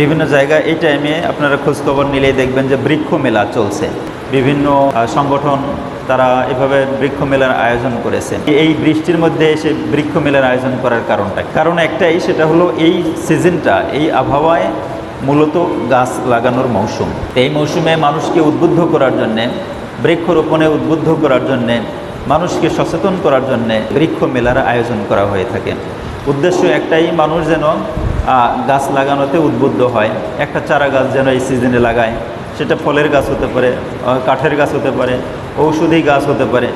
বিভিন্ন জায়গায় এই টাইমে আপনারা খোঁজখবর নিলেই দেখবেন যে বৃক্ষ মেলা চলছে। বিভিন্ন সংগঠন তারা এভাবে বৃক্ষ মেলার আয়োজন করেছে। এই বৃষ্টির মধ্যে এসে বৃক্ষ মেলার আয়োজন করার কারণটা কারণ একটাই, সেটা হলো এই সিজনটা এই আবহাওয়ায় মূলত গাছ লাগানোর মৌসুম। এই মৌসুমে মানুষকে উদ্বুদ্ধ করার জন্যে, বৃক্ষরোপণে উদ্বুদ্ধ করার জন্যে, মানুষকে সচেতন করার জন্যে বৃক্ষ মেলার আয়োজন করা হয়ে থাকে। উদ্দেশ্য একটাই, মানুষ যেন গাছ লাগানোতে উদ্বুদ্ধ হয়। একটা চারা গাছ যেন এই সিজনে লাগায়। সেটা ফলের গাছ হতে পারে কাঠের গাছ হতে পারে, ঔষধি গাছ হতে পারে।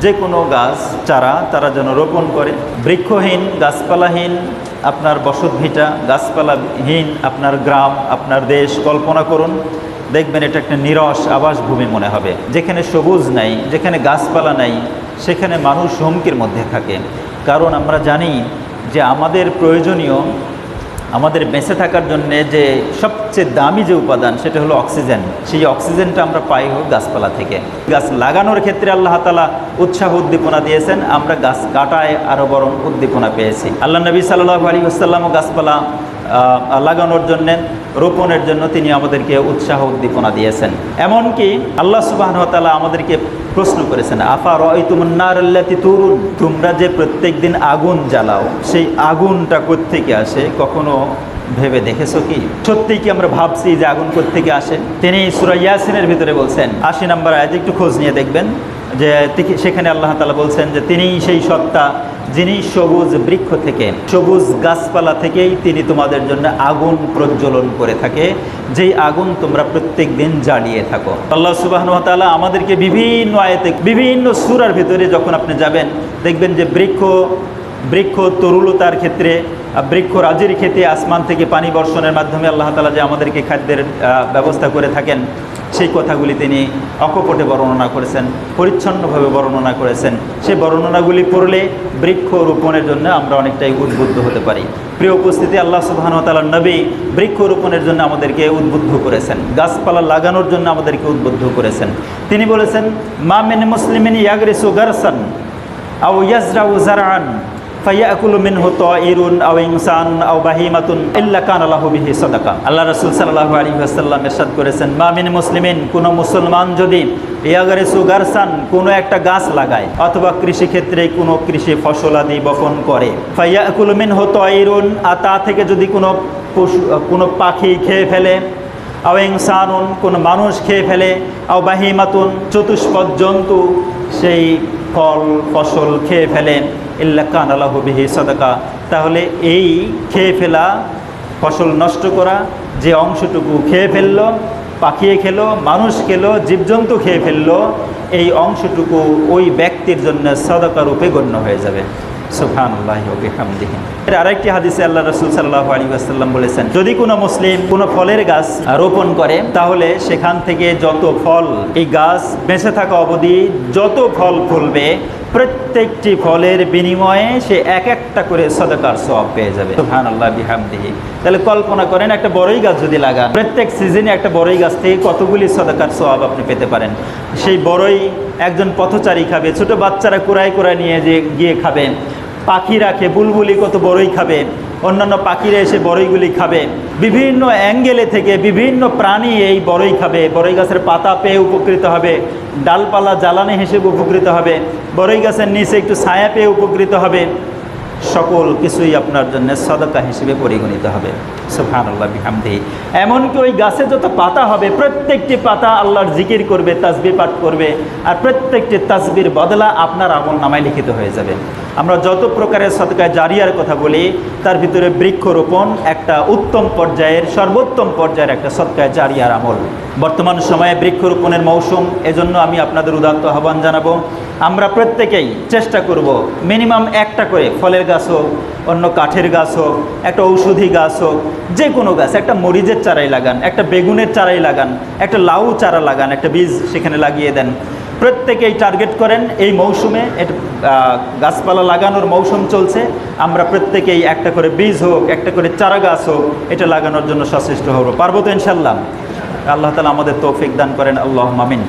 যে কোনো গাছ, চারা তারা যেন রোপণ করে। বৃক্ষহীন, গাছপালাহীন, আপনার বসতভিটা গাছপালাহীন, আপনার গ্রাম, আপনার দেশ, কল্পনা করুন। দেখবেন এটা একটা নিরস আবাসভূমি মনে হবে। যেখানে সবুজ নাই, যেখানে গাছপালা নাই, সেখানে মানুষ হুমকির মধ্যে থাকে। কারণ আমরা জানি যে আমাদের প্রয়োজনীয় আমাদের বেঁচে থাকার জন্যে যে সবচেয়ে দামি যে উপাদান, সেটা হলো অক্সিজেন। সেই অক্সিজেনটা আমরা পাই হোক গাছপালা থেকে। গাছ লাগানোর ক্ষেত্রে আল্লাহ তালা উৎসাহ উদ্দীপনা দিয়েছেন, আমরা গাছ কাটায় আরও বরং উদ্দীপনা পেয়েছি। আল্লাহ নবী সাল্লাহ আলী আসসালাম গাছপালা লাগানোর জন্যে, রোপণের জন্য তিনি আমাদেরকে উৎসাহ উদ্দীপনা দিয়েছেন। এমনকি আল্লাহ সুবাহ তালা আমাদেরকে প্রশ্ন করেছেন, আফা রয় তুমন্নারি তুরুন? তোমরা যে প্রত্যেক দিন আগুন জ্বালাও, সেই আগুনটা কোত্থেকে আসে? কখনো ভেবে দেখেছ কি? সত্যি কি আমরা ভাবছি যে আগুন কোত্থেকে আসে? তিনি সুরা ইয়াসিনের ভিতরে বলছেন, আশি নাম্বার আয়াত একটু খোঁজ নিয়ে দেখবেন। যে সেখানে আল্লাহ তালা বলছেন যে তিনিই সেই সত্তা, যিনি সবুজ বৃক্ষ থেকে, সবুজ গাছপালা থেকেই তিনি তোমাদের জন্য আগুন প্রজ্বলন করে থাকে, যেই আগুন তোমরা প্রত্যেক দিন জ্বালিয়ে থাকো। আল্লাহ সুবাহ তাআলা আমাদেরকে বিভিন্ন আয়তে, বিভিন্ন সুরার ভিতরে যখন আপনি যাবেন, দেখবেন যে বৃক্ষ বৃক্ষ তরুলতার ক্ষেত্রে বৃক্ষ রাজির ক্ষেত্রে আসমান থেকে পানি বর্ষণের মাধ্যমে আল্লাহ তালা যে আমাদেরকে খাদ্যের ব্যবস্থা করে থাকেন সেই কথাগুলি তিনি অকপটে বর্ণনা করেছেন, পরিচ্ছন্নভাবে বর্ণনা করেছেন। সেই বর্ণনাগুলি পড়লে বৃক্ষ রোপণের জন্য আমরা অনেকটাই উদ্বুদ্ধ হতে পারি। প্রিয় উপস্থিতি, আল্লাহ সুবাহতালার নবী বৃক্ষ রোপণের জন্য আমাদেরকে উদ্বুদ্ধ করেছেন। গাছপালা লাগানোর জন্য আমাদেরকে উদ্বুদ্ধ করেছেন। তিনি বলেছেন, মা মেন মুসলিমিন ইয়াগরিসু গারসান আও ইয়াজরাউ জারআন ফায়াকুলু মিনহু তায়িরুন আও ইনসান আও বাহিমাতুন ইল্লা কানা লাহু বিহি সাদাকা আল্লাহ রাসূল সাল্লাল্লাহু আলাইহি ওয়াসাল্লাম ইরশাদ করেছেন, মা মিন মুসলিমিন, কোন মুসলমান যদি ইয়াগারিসু গারসান, কোন একটা গাছ লাগায় অথবা কৃষি ক্ষেত্রে কোনো কৃষি ফসল আদি বপন করে। ফায়াকুলু মিনহু তায়িরুন আর তা থেকে যদি কোনো পশু, কোনো পাখি খেয়ে ফেলে, আও ইনসানুন, কোনো মানুষ খেয়ে ফেলে, আও বাহিমাতুন, চতুষ্পদ জন্তু সেই ফল, ফসল খেয়ে ফেলে। ইল্লা কান আল্লাহ বিহি সাদাকা। তাহলে এই খেয়ে ফেলা, ফসল নষ্ট করা, যে অংশটুকু খেয়ে ফেলল পাখিয়ে খেলো, মানুষ খেলো, জীবজন্তু খেয়ে ফেলল, এই অংশটুকু ওই ব্যক্তির জন্য সদকা রূপে গণ্য হয়ে যাবে। সুফান আল্লাহ হামদিহি এর আরেকটি হাদিসে আল্লাহ রসুল সাল্লাহ আলী বলেছেন, যদি কোনো মুসলিম কোনো ফলের গাছ রোপণ করে, তাহলে সেখান থেকে যত ফল এই গাছ বেঁচে থাকা অবধি যত ফল ফলবে, প্রত্যেকটি ফলের বিনিময়ে সে এক একটা করে সদকার সব পেয়ে যাবে। সুফান আল্লাহ বিহামদিহি। তাহলে কল্পনা করেন, একটা বড়ই গাছ যদি লাগান, প্রত্যেক সিজনে একটা বড়ই গাছ থেকে কতগুলি সদকার সব আপনি পেতে পারেন? সেই বড়ই একজন পথচারী খাবে, ছোট বাচ্চারা কুড়াই কুড়াই নিয়ে যে গিয়ে খাবেন পাখি রাখে, বুলবুলি কত বড়ই খাবে। অন্যান্য পাখিরা এসে বড়ইগুলি খাবে। বিভিন্ন অ্যাঙ্গেলে থেকে বিভিন্ন প্রাণী এই বড়ই খাবে। বড়ই গাছের পাতা পেয়ে উপকৃত হবে। ডালপালা জ্বালানি হিসেবে উপকৃত হবে। বড়ই গাছের নিচে একটু ছায়া পেয়ে উপকৃত হবে। সকল কিছুই আপনার জন্য সদকা হিসেবে পরিগণিত হবে। সুফান আল্লাহ বিহামদি এমনকি ওই গাছে যত পাতা হবে, প্রত্যেকটি পাতা আল্লাহর জিকির করবে তাসবি পাঠ করবে, আর প্রত্যেকটি তাসবির বদলা আপনার আমল নামায় লিখিত হয়ে যাবে। আমরা যত প্রকারের সদকায় জারিয়ার কথা বলি, তার ভিতরে বৃক্ষরোপণ একটা উত্তম পর্যায়ের, সর্বোত্তম পর্যায়ের একটা সদকায় জারিয়ার আমল। বর্তমান সময়ে বৃক্ষরোপণের মৌসুম, এজন্য আমি আপনাদের উদাত্ত আহ্বান জানাব। আমরা প্রত্যেকেই চেষ্টা করব মিনিমাম একটা করে ফলের গাছ হোক, অন্য কাঠের গাছ হোক, একটা ঔষধি গাছ হোক, যে কোনো গাছ, একটা মরিচের চারাই লাগান, একটা বেগুনের চারাই লাগান, একটা লাউ চারা লাগান, একটা বীজ সেখানে লাগিয়ে দেন। প্রত্যেকেই টার্গেট করেন এই মৌসুমে, এটা গাছপালা লাগানোর মৌসুম চলছে। আমরা প্রত্যেকেই একটা করে বীজ হোক, একটা করে চারা গাছ হোক, এটা লাগানোর জন্য সচেষ্ট হব। পারব তো ইনশাল্লাহ। আল্লাহ তালা আমাদের তৌফিক দান করেন। আল্লাহ মামিন